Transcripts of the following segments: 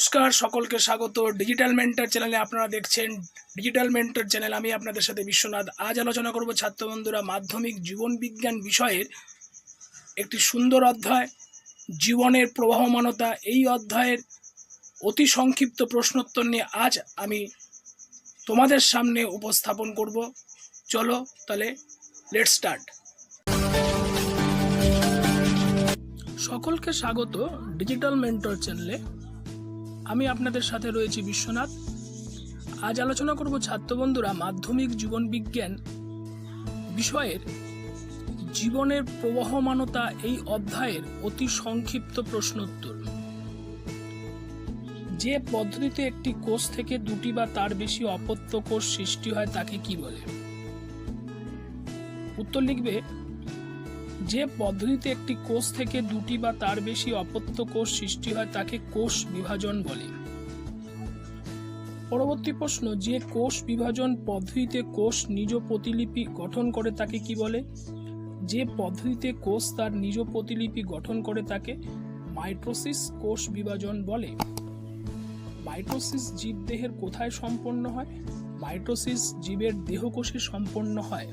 নমস্কার, সকলকে স্বাগত। ডিজিটাল মেন্টার চ্যানেলে আপনারা দেখছেন ডিজিটাল মেন্টার চ্যানেল আমি আপনাদের সাথে বিশ্বনাথ। আজ আলোচনা করব ছাত্র বন্ধুরা মাধ্যমিক জীবন বিজ্ঞান বিষয়ের একটি সুন্দর অধ্যায়, জীবনের প্রবাহমানতা। এই অধ্যায়ের অতি সংক্ষিপ্ত প্রশ্নোত্তর নিয়ে আজ আমি তোমাদের সামনে উপস্থাপন করব। চলো তাহলে লেট স্টার্ট সকলকে স্বাগত ডিজিটাল মেন্টর চ্যানেলে আমি আপনাদের সাথে রয়েছি বিশ্বনাথ। আজ আলোচনা করব ছাত্র বন্ধুরা মাধ্যমিক জীবন বিজ্ঞান বিষয়ের। জীবনের প্রবহমানতা এই অধ্যায়ের অতি সংক্ষিপ্ত প্রশ্নোত্তর। যে পদ্ধতিতে একটি কোষ থেকে দুটি বা তার বেশি অপত্য কোষ সৃষ্টি হয় তাকে কি বলে? উত্তর লিখবে যে পদ্ধতিতে একটি কোষ থেকে দুটি বা তার বেশি অপত্য কোষ সৃষ্টি হয় তাকে কোষ বিভাজন বলে। পরবর্তী প্রশ্ন, যে কোষ বিভাজন পদ্ধতিতে কোষ নিজ প্রতিলিপি গঠন করে তাকে কি বলে? যে পদ্ধতিতে কোষ তার নিজ প্রতিলিপি গঠন করে তাকে মাইটোসিস কোষ বিভাজন বলে। মাইটোসিস জীবদেহের কোথায় সম্পন্ন হয়? মাইটোসিস জীবের দেহকোষে সম্পন্ন হয়।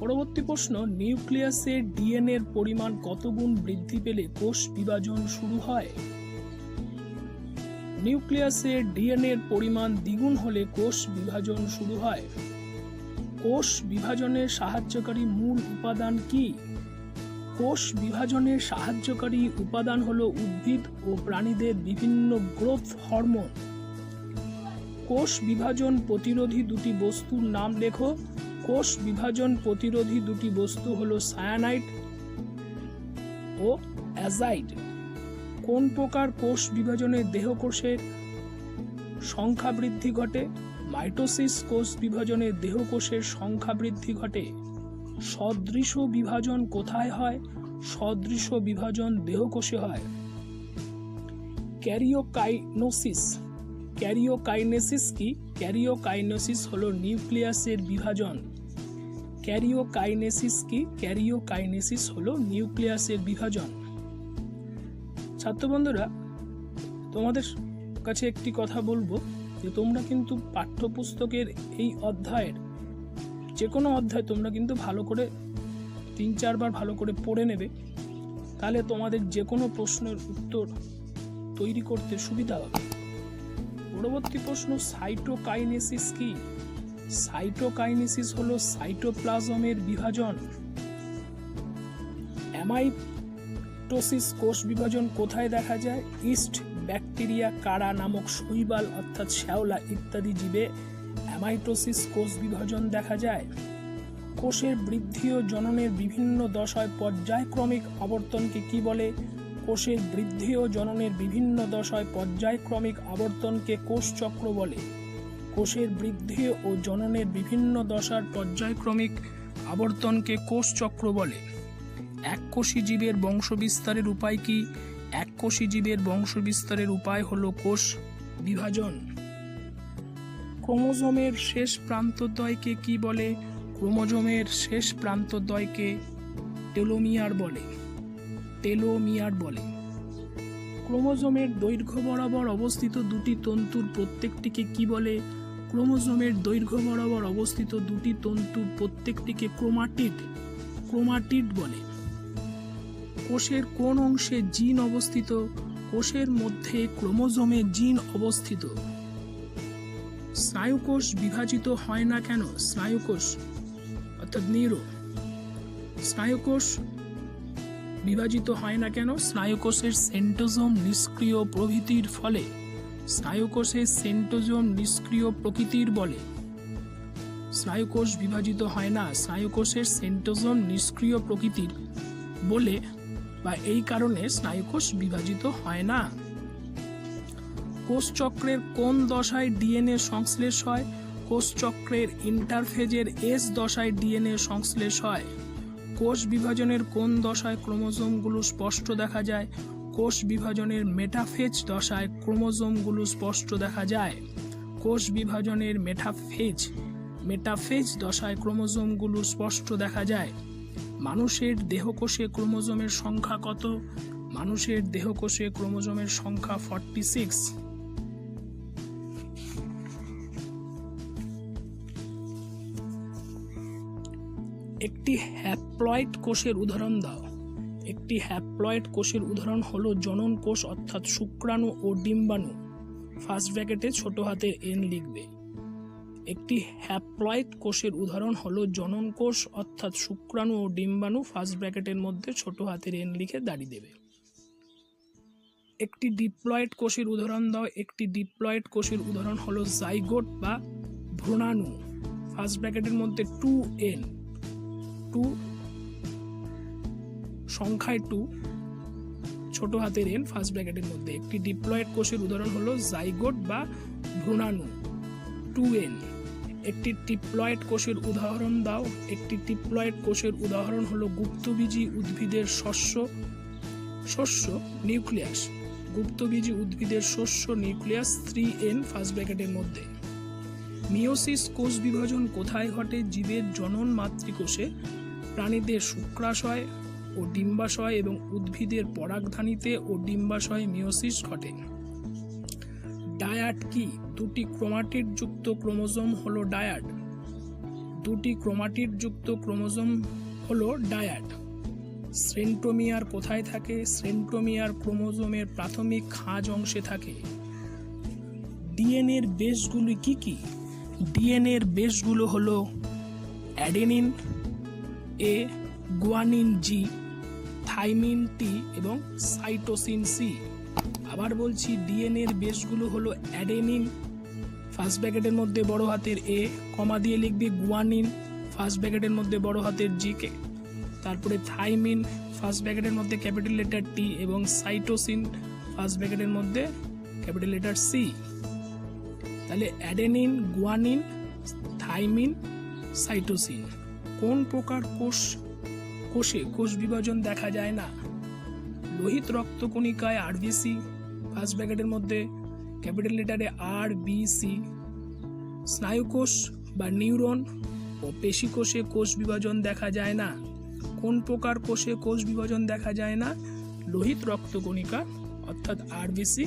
পরবর্তী প্রশ্ন নিউক্লিয়াসে ডিএনএ এর পরিমাণ কত গুণ বৃদ্ধি পেলে কোষ বিভাজন শুরু হয়? নিউক্লিয়াসে ডিএনএ এর পরিমাণ দ্বিগুণ হলে কোষ বিভাজন শুরু হয়। কোষ বিভাজনের সাহায্যকারী মূল উপাদান কি? কোষ বিভাজনের সাহায্যকারী উপাদান হলো উদ্ভিদ ও প্রাণীদের বিভিন্ন গ্রোথ হরমোন। কোষ বিভাজন প্রতিরোধী দুটি বস্তুর নাম লেখো। কোষ বিভাজন প্রতিরোধী দুটি বস্তু হলো সায়ানাইড ও অ্যাজাইড। কোন প্রকার কোষ বিভাজনে দেহকোষের সংখ্যা বৃদ্ধি ঘটে? মাইটোসিস কোষ বিভাজনে দেহকোষের সংখ্যা বৃদ্ধি ঘটে। সদৃশ বিভাজন কোথায় হয়? সদৃশ বিভাজন দেহকোষে হয়। ক্যারিওকাইনোসিস। ক্যারিওকাইনেসিস কি? ক্যারিওকাইনেসিস হলো নিউক্লিয়াসের বিভাজন। ক্যারিওকাইনেসিস কি? ক্যারিওকাইনেসিস হলো নিউক্লিয়াসের বিভাজন। ছাত্র বন্ধুরা তোমাদের কাছে একটি কথা বলব, যে তোমরা কিন্তু পাঠ্যপুস্তকের এই অধ্যায়ের যে কোনো অধ্যায় তোমরা কিন্তু ভালো করে তিন চারবার ভালো করে পড়ে নেবে। তাহলে তোমাদের যে কোনো প্রশ্নের উত্তর তৈরি করতে সুবিধা হবে। পরবর্তী প্রশ্ন, সাইটোকাইনেসিস কি? সাইটোকাইনেসিস হলো সাইটোপ্লাজমের বিভাজন। অ্যামাইটোসিস কোষ বিভাজন কোথায় দেখা যায়? ইস্ট ব্যাকটেরিয়া কারা নামক শৈবাল অর্থাৎ শ্যাওলা ইত্যাদি জীবে অ্যামাইটোসিস কোষ বিভাজন দেখা যায়। কোষের বৃদ্ধি ও জননের বিভিন্ন দশায় পর্যায়ক্রমিক আবর্তনকে কি বলে? কোষের বৃদ্ধি ও জননের বিভিন্ন দশায় পর্যায়ক্রমিক আবর্তনকে কোষচক্র বলে। কোষের বৃদ্ধি ও জননের বিভিন্ন দশার পর্যায়ক্রমিক আবর্তনকে কোষ চক্র বলে। এককোষী জীবের বংশবিস্তারের উপায় কি? এককোষী জীবের বংশবিস্তারের উপায় হল কোষ বিভাজন। ক্রোমোজোমের শেষ প্রান্তদ্বয়কে কি বলে? ক্রোমোজোমের শেষ প্রান্তদ্বয়কে টেলোমিয়ার বলে। টেলোমিয়ার বলে। ক্রোমোজোমের দৈর্ঘ্য বরাবর অবস্থিত দুটি তন্তুর প্রত্যেকটিকে কি বলে? ক্রোমোজোমের দৈর্ঘ্য বরাবর অবস্থিত দুটি তন্তুর প্রত্যেকটিকে ক্রোমাটিড ক্রোমাটিড বলে। কোষের কোন অংশে জিন অবস্থিত? কোষের মধ্যে ক্রোমোজোমে জিন অবস্থিত। স্নায়ুকোষ বিভাজিত হয় না কেন? স্নায়ুকোষ, অর্থাৎ নিউরো। স্নায়ুকোষ বিভাজিত হয় না কেন? স্নায়ুকোষের সেন্টোজোম নিষ্ক্রিয় প্রভৃতির ফলে। স্নায়ুকোষের সেন্টোজোম নিষ্ক্রিয় প্রকৃতির বলে। স্নায়ুকোষ বিভাজিত হয় না, স্নায়ুকোষের সেন্টোজোম নিষ্ক্রিয় প্রকৃতির বলে বা এই কারণে স্নায়ুকোষ বিভাজিত হয় না। কোষচক্রের কোন দশায় ডিএনএ সংশ্লেষ হয়? কোষচক্রের ইন্টারফেজের এস দশায় ডিএনএ সংশ্লেষ হয়। কোষ বিভাজনের কোন দশায় ক্রোমোজোমগুলো স্পষ্ট দেখা যায়? কোষ বিভাজনের মেটাফেজ দশায় ক্রোমোজোমগুলো স্পষ্ট দেখা যায়। কোষ বিভাজনের মেটাফেজ মেটাফেজ দশায় ক্রোমোজোমগুলো স্পষ্ট দেখা যায়। মানুষের দেহকোষে ক্রোমোজোমের সংখ্যা কত? মানুষের দেহকোষে ক্রোমোজোমের সংখ্যা ফর্টি সিক্স একটি হ্যাপ্লয়েড কোষের উদাহরণ দাও। একটি হ্যাপ্লয়েড কোষের উদাহরণ হলো জনন কোষ অর্থাৎ শুক্রাণু ও ডিম্বাণু। ফার্স্ট ব্র্যাকেটে ছোট হাতের এন লিখবে। একটি হ্যাপ্লয়েড কোষের উদাহরণ হলো জনন কোষ অর্থাৎ শুক্রাণু ও ডিম্বাণু ফার্স্ট ব্র্যাকেটের মধ্যে ছোট হাতের এন লিখে দাঁড়িয়ে দেবে। একটি ডিপ্লয়েড কোষের উদাহরণ দাও। একটি ডিপ্লয়েড কোষের উদাহরণ হলো জাইগোট বা ভ্রূণাণু। ফার্স্ট ব্র্যাকেটের মধ্যে টু এন টু সংখ্যায় টু ছোট হাতের এন ফার্স্ট ব্র্যাকেটের মধ্যে। একটি ডিপ্লয়েড কোষের উদাহরণ হলো জাইগোট বা ভ্রূণাণু টু এন একটি টিপ্লয়েড কোষের উদাহরণ দাও। একটি টিপ্লয়েড কোষের উদাহরণ হলো গুপ্তবীজী উদ্ভিদের শস্য শস্য, নিউক্লিয়াস। গুপ্তবীজী উদ্ভিদের শস্য, নিউক্লিয়াস থ্রি এন ফার্স্ট ব্র্যাকেটের মধ্যে। মিওসিস কোষ বিভাজন কোথায় ঘটে? জীবের জনন মাতৃকোষে। প্রাণীদের শুক্রাশয় ও ডিম্বাশয় এবং উদ্ভিদের পরাগধানীতে ও ডিম্বাশয় মিওসিস ঘটে। ডায়াট কি? দুটি ক্রোমাটিড যুক্ত ক্রোমোজোম হলো ডায়াট। দুটি ক্রোমাটিড যুক্ত ক্রোমোজোম হলো ডায়াট। সেন্ট্রোমিয়ার কোথায় থাকে? সেন্ট্রোমিয়ার ক্রোমোজোমের প্রাথমিক খাঁজ অংশে থাকে। ডিএনএর বেশগুলি কি কি? ডিএনএর বেশগুলো হলো adenine A guanine G, thymine T এবং সাইটোসিন সি। আবার বলছি ডিএনএর বেসগুলো হলো অ্যাডেনিন, ফার্স্ট ব্র্যাকেটের মধ্যে বড় হাতের এ, কমা দিয়ে লিখবি গুয়ানিন, ফার্স্ট ব্র্যাকেটের মধ্যে বড় হাতের জি কে। তারপরে থাইমিন, ফার্স্ট ব্র্যাকেটের মধ্যে ক্যাপিটাল লেটার টি এবং সাইটোসিন, ফার্স্ট ব্র্যাকেটের মধ্যে ক্যাপিটাল লেটার সি। তাহলে অ্যাডেনিন, গুয়ানিন, থাইমিন, সাইটোসিন। কোন প্রকার কোষ, কোষে কোষ বিভাজন দেখা যায় না? লোহিত রক্তকণিকায় আরবিসি ফার্স্ট ব্র্যাকেটের মধ্যে ক্যাপিটাল লেটারে আর বি সি স্নায়ুকোষ বা নিউরন ও পেশিকোষে কোষ বিভাজন দেখা যায় না। কোন প্রকার কোষে কোষ বিভাজন দেখা যায় না? লোহিত রক্তকণিকা, অর্থাৎ আরবিসি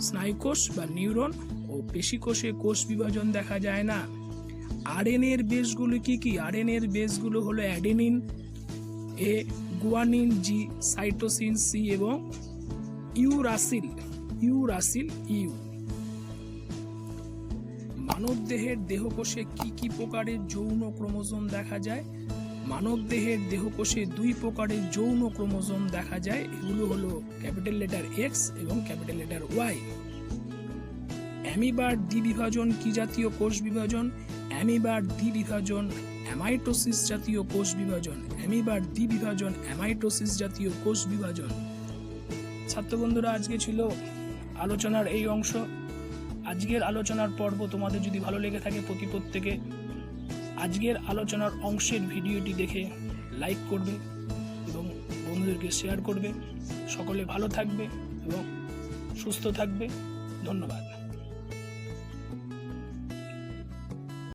স্নায়ুকোষ বা নিউরন ও পেশিকোষে কোষ বিভাজন দেখা যায় না। আরএনএর বেসগুলো কি কি? আরএনএর বেসগুলো হলো adenine A guanine G cytosine C এবং ইউরাসিল ইউরাসিল ইউ মানব দেহের দেহকোষে কি কি প্রকারের যৌন ক্রোমোজোম দেখা যায়? মানব দেহের দেহকোষে দুই প্রকারের যৌন ক্রোমোজোম দেখা যায়। এগুলো হলো ক্যাপিটাল লেটার এক্স এবং ক্যাপিটাল লেটার ওয়াই অ্যামিবার দ্বিবিভাজন কি জাতীয় কোষ বিভাজন? অ্যামিবার দ্বিবিভাজন অ্যামাইটোসিস জাতীয় কোষ বিভাজন। অ্যামিবার দ্বিবিভাজন অ্যামাইটোসিস জাতীয় কোষ বিভাজন। ছাত্র বন্ধুরা আজকে ছিল আলোচনার এই অংশ। আজকের আলোচনার পর্ব তোমাদের যদি ভালো লেগে থাকে প্রতি প্রত্যেকে, আজকের আলোচনার অংশের ভিডিওটি দেখে লাইক করবে এবং বন্ধুদেরকে শেয়ার করবে। সকলে ভালো থাকবে এবং সুস্থ থাকবে। ধন্যবাদ।